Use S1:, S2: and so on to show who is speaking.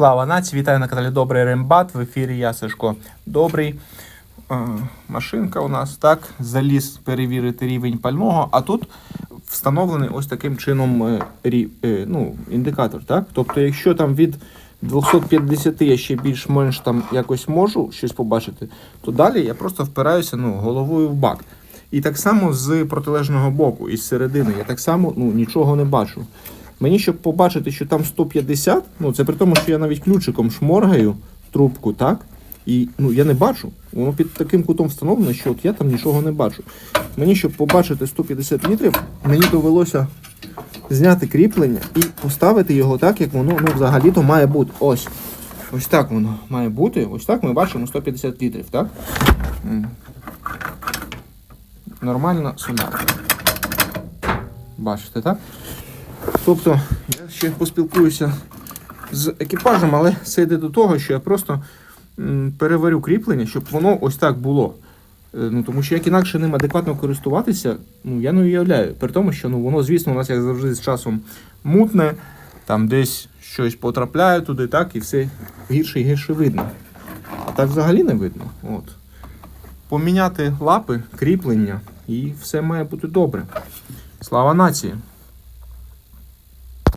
S1: Слава нації, вітаю на каналі Добрий Рембат. В ефірі я Сашко Добрий. Е, машинка у нас так, заліз перевірити рівень пального, а тут встановлений ось таким чином е, е, ну, індикатор. Так? Тобто, якщо там від 250 я ще більш-менш там якось можу щось побачити, то далі я просто впираюся ну, головою в бак. І так само з протилежного боку, із середини, я так само ну, нічого не бачу. Мені, щоб побачити, що там 150, ну це при тому, що я навіть ключиком шморгаю трубку, так? І ну, я не бачу. Воно під таким кутом встановлено, що от я там нічого не бачу. Мені, щоб побачити 150 літрів, мені довелося зняти кріплення і поставити його так, як воно ну, взагалі-то має бути. Ось. Ось так воно має бути. Ось так ми бачимо 150 літрів, так? М. Нормальна солярка. Бачите, так? Тобто, я ще поспілкуюся з екіпажем, але це йде до того, що я просто переварю кріплення, щоб воно ось так було. Е, Ну, тому що як інакше ним адекватно користуватися, ну я не уявляю. При тому, що ну, воно, звісно, у нас як завжди з часом мутне, там десь щось потрапляє туди, так, і все гірше і гірше видно. А так взагалі не видно. От. Поміняти лапи, кріплення, і все має бути добре. Слава нації!